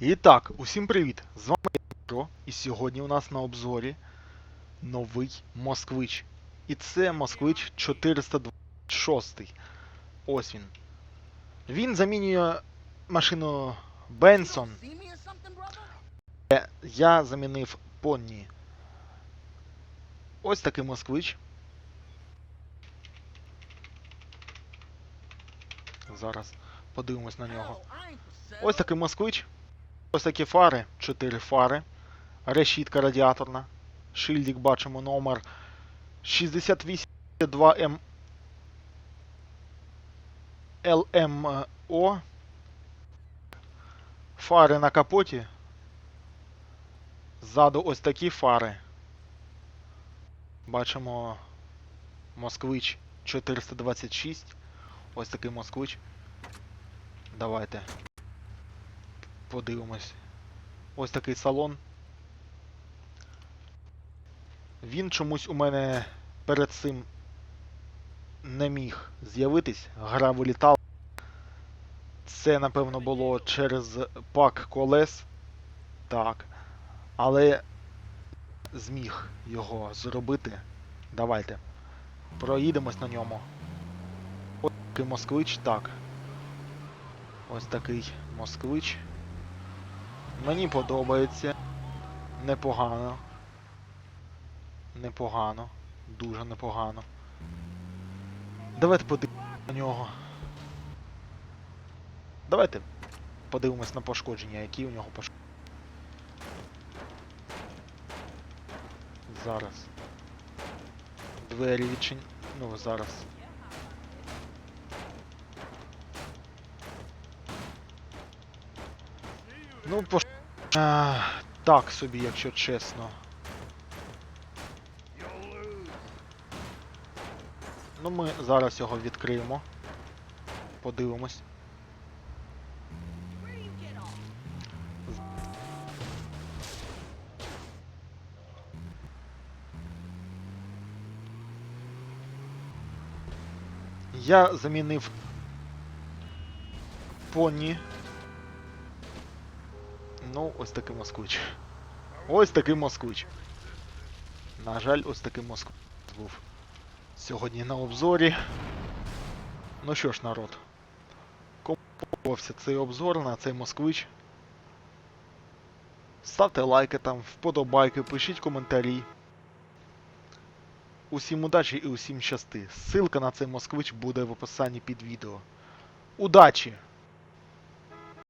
І так, усім привіт! З вами Дмитро, і сьогодні у нас на обзорі новий Москвич. І це Москвич 426. Ось він. Він замінює машину Бенсон. Я замінив Понні. Ось такий москвич. Зараз подивимось на нього. Ось такий москвич. Ось такі фари, 4 фари. Решітка радіаторна. Шильдик бачимо номер 68-2М LMO. Фари на капоті. Ззаду ось такі фари. Бачимо Москвич 426. Ось такий москвич. Давайте подивимось. Ось такий салон. Він чомусь у мене перед цим не міг з'явитись. Гра вилітала. Це, напевно, було через пак колес. Так. Але зміг його зробити. Давайте. Проїдемось на ньому. Ось такий москвич, так. Ось такий москвич. Мені подобається. Непогано. Непогано. Дуже непогано. Давайте подивимось на нього. Давайте подивимось на пошкодження, які у нього пошкодження. Зараз. Двері відчин... Ну, зараз. Ну, пош... А, так собі, якщо чесно. Ну, ми зараз його відкриємо. Подивимось. Я замінив поні. Ну, ось такий москвич. Ось такий москвич. На жаль, ось такий москвич був сьогодні на обзорі. Ну що ж, народ. Кому подобався цей обзор на цей москвич. Ставте лайки там, вподобайки, пишіть коментарі. Усім удачі і усім щасти. Ссылка на цей москвич буде в описанні під відео. Удачі!